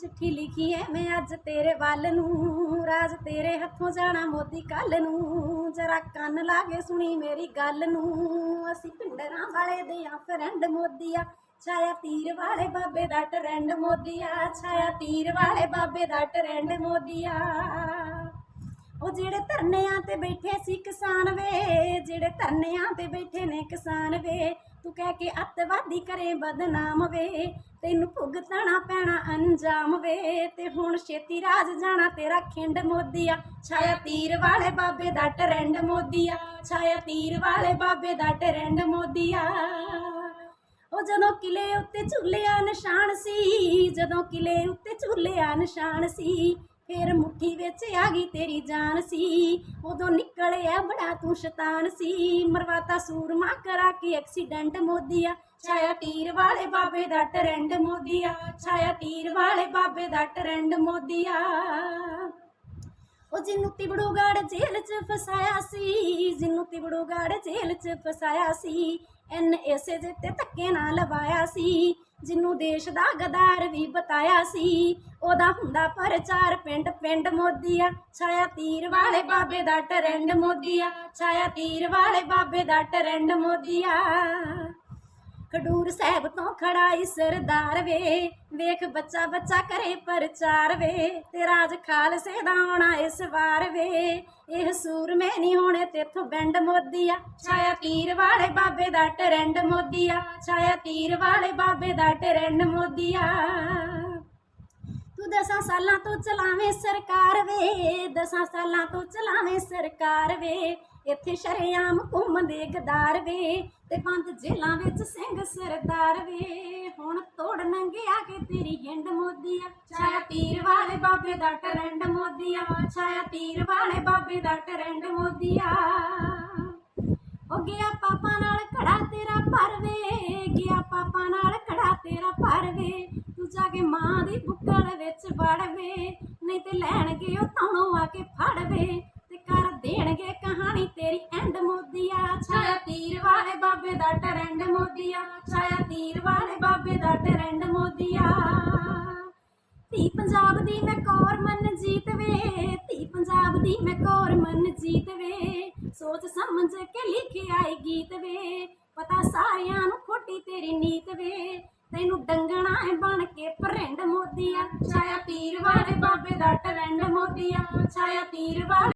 ਚਿੱਠੀ ਲਿਖੀ ਐ ਮੈਂ ਅੱਜ ਤੇਰੇ ਵੱਲ ਨੂੰ, ਰਾਜ ਤੇਰੇ ਹੱਥੋਂ ਜਾਣਾ ਮੋਦੀ ਕੱਲ ਨੂੰ, ਜਰਾ ਕੰਨ ਲਾ ਕੇ ਸੁਣੀ ਮੇਰੀ ਗੱਲ ਨੂੰ, ਅਸੀਂ ਪਿੰਡਰਾਂ ਵਾਲੇ ਦੇ ਆ ਫਰੈਂਡ ਮੋਦੀਆ ਛਾਇਆ ਤੀਰ ਵਾਲੇ ਬਾਬੇ ਦਾ ਟਰੈਂਡ ਮੋਦੀਆ ਛਾਇਆ ਤੀਰ ਵਾਲੇ ਬਾਬੇ ਦਾ ਟਰੈਂਡ ਮੋਦੀਆ ਉਹ ਜਿਹੜੇ ਧਰਨਿਆਂ ਤੇ ਬੈਠੇ ਸੀ ਕਿਸਾਨ ਵੇ, ਜਿਹੜੇ ਧਰਨਿਆਂ ਤੇ ਬੈਠੇ ਨੇ ਕਿਸਾਨ ਵੇ, ਤੂੰ ਕਹਿ ਕੇ ਅੱਤਵਾਦੀ ਕਰੇ ਬਦਨਾਮ ਵੇ, ਤੈਨੂੰ ਭੁਗਤਣਾ ਪੈਣਾ ਅੰਜਾਮ ਵੇ, ਤੇ ਹੁਣ ਛੇਤੀ ਰਾਜ ਜਾਣਾ ਤੇਰਾ ਖਿੰਡ ਮੋਦੀਆ, ਛਾਇਆ ਤੀਰ ਵਾਲੇ ਬਾਬੇ ਦਾ ਟਰੈਂਡ ਮੋਦੀਆ, ਛਾਇਆ ਤੀਰ ਵਾਲੇ ਬਾਬੇ ਦਾ ਟਰੈਂਡ ਮੋਦੀਆ। ਉਹ ਜਦੋਂ ਕਿਲੇ ਉੱਤੇ ਝੂਲਿਆ ਨਿਸ਼ਾਨ ਸੀ, ਜਦੋਂ ਕਿਲੇ ਉੱਤੇ ਝੂਲਿਆ ਨਿਸ਼ਾਨ ਸੀ ਫੇਰ ਮੁੱਠੀ ਵਿੱਚ ਆ ਗਈ ਤੇਰੀ ਜਾਨ ਸੀ। ਉਦੋਂ ਨਿਕਲਿਆ ਬੜਾ ਤੂੰ ਸ਼ੈਤਾਨ ਸੀ। ਮਰਵਾਤਾ ਸੂਰਮਾ ਕਰਾ ਕੇ ਐਕਸੀਡੈਂਟ ਮੋਦੀਆ ਛਾਇਆ ਤੀਰ ਵਾਲੇ ਬਾਬੇ ਦਾ ਟਰੈਂਡ ਮੋਦੀਆ ਛਾਇਆ ਤੀਰ ਵਾਲੇ ਬਾਬੇ ਦਾ ਟਰੈਂਡ ਮੋਦੀਆ ਉਹ ਜਿਹਨੂੰ ਤਿਬੜੂਗੜ ਜੇਲ੍ਹ 'ਚ ਫਸਾਇਆ ਸੀ ਜਿਹਨੂੰ ਤਿਬੜੂਗੜ ਜੇਲ੍ਹ 'ਚ ਫਸਾਇਆ ਸੀ। ਐਨ ਐਸੇ ਜੇ ਤੇ ਧੱਕੇ ਨਾਲ ਲਵਾਇਆ ਸੀ। ਜਿਹਨੂੰ ਦੇਸ਼ ਦਾ ਗਦਾਰ ਵੀ ਬਤਾਇਆ ਸੀ। ਉਹਦਾ ਹੁੰਦਾ ਪ੍ਰਚਾਰ ਪਿੰਡ ਪਿੰਡ ਮੋਦੀਆ। ਛਾਇਆ ਤੀਰ ਵਾਲੇ ਬਾਬੇ ਦਾ ਟਰੈਂਡ ਮੋਦੀਆ। ਛਾਇਆ ਤੀਰ ਵਾਲੇ ਬਾਬੇ ਦਾ ਟਰੈਂਡ ਮੋਦੀਆ। ਖਡੂਰ ਸਾਹਿਬ ਤੋਂ ਖੜਾ ਈ ਸਰਦਾਰ ਵੇ। ਵੇਖ ਬੱਚਾ ਬੱਚਾ ਕਰੇ ਪ੍ਰਚਾਰ ਵੇ, ਤੇ ਰਾਜ ਖਾਲਸੇ ਦਾ ਆਉਣਾ ਇਸ ਵਾਰ ਵੇ। ਇਹ ਸੂਰਮੇ ਨਹੀਂ ਹੋਣੇ ਤੇਥੋਂ ਬੈਂਡ ਮੋਦੀਆ ਛਾਇਆ ਤੀਰ ਵਾਲੇ ਬਾਬੇ ਦਾ ਟਰੈਂਡ ਮੋਦੀਆ ਛਾਇਆ ਤੀਰ ਵਾਲੇ ਬਾਬੇ ਦਾ ਟਰੈਂਡ ਮੋਦੀਆ ਤੂੰ ਦਸਾਂ ਸਾਲਾਂ ਤੋਂ ਚਲਾਵੇ ਸਰਕਾਰ ਵੇ, ਦਸਾਂ ਸਾਲਾਂ ਤੋਂ ਚਲਾਵੇ ਸਰਕਾਰ ਵੇ। ਇੱਥੇ ਸ਼ਰੇਆਮ ਘੁੰਮਦੇ ਗਦਾਰ ਵੇ ਤੇ ਪੰਜ ਜੇਲਾਂ ਵਿੱਚ ਸਿੰਘ ਸਰਦਾਰ ਵੇ। ਹੁਣ ਤੋੜ ਨੰਗਿਆ ਕੇ ਤੇਰੀ ਹਿੰਡ ਮੋਦੀਆ ਛਾਇਆ ਤੀਰ ਵਾਲੇ ਬਾਬੇ ਦਾ ਟਰੈਂਡ ਮੋਦੀਆ ਛਾਇਆ ਤੀਰ ਵਾਲੇ ਬਾਬੇ ਦਾ ਟਰੈਂਡ ਮੋਦੀਆ ਉਹ ਗਿਆ ਪਾਪਾ ਨਾਲ ਖੜਾ ਤੇਰਾ ਪਰਵੇ ਗਿਆ ਪਾਪਾ ਨਾਲ ਖੜਾ ਤੇਰਾ ਪਰਵੇ ਤੂੰ ਕੇ ਮਾਂ ਦੀ ਬੁੱਕਲ ਵਿੱਚ ਵੜਵੇ, ਨਹੀਂ ਤੇ ਲੈਣਗੇ ਉਹ ਤਾਣੋਂ ਆ ਕੇ ਫੜਵੇ ਤੇ ਕਰ ਦੇਣਗੇ ਕਹਾਣੀ ਤੇਰੀ ਐਂਡ ਮੋਦੀਆ। ਛਾਇਆ ਤੀਰ ਵਾਲੇ ਬਾਬੇ ਦਾ ਟਰੈਂਡ ਮੋਦੀਆ। ਛਾਇਆ ਤੀਰ ਵਾਲੇ ਬਾਬੇ ਦਾ ਟਰੈਂਡ ਮੋਦੀਆ। ਧੀ ਪੰਜਾਬ ਦੀ ਮੈਂ ਕੌਰ ਮਨਜੀਤ ਵੇ ਧੀ ਪੰਜਾਬ ਦੀ ਮੈਂ ਕੌਰ ਮਨਜੀਤ ਵੇ ਸੋਚ ਸਮਝ ਕੇ ਲਿਖਿਆ ਆਈ ਗੀਤ ਵੇ ਪਤਾ ਸਾਰਿਆਂ ਨੂੰ ਖੋਟੀ ਤੇਰੀ ਨੀਤ ਵੇ ਤੈਨੂੰ ਡੰਗਣਾ ਏ ਬਣ ਕੇ ਭਰਿੰਡ ਮੋਦੀਆ ਛਾਇਆ ਤੀਰ ਵਾਲੇ ਬਾਬੇ ਦਾ ਟਰੈਂਡ ਮੋਦੀਆ ਛਾਇਆ ਤੀਰ ਵਾਲੇ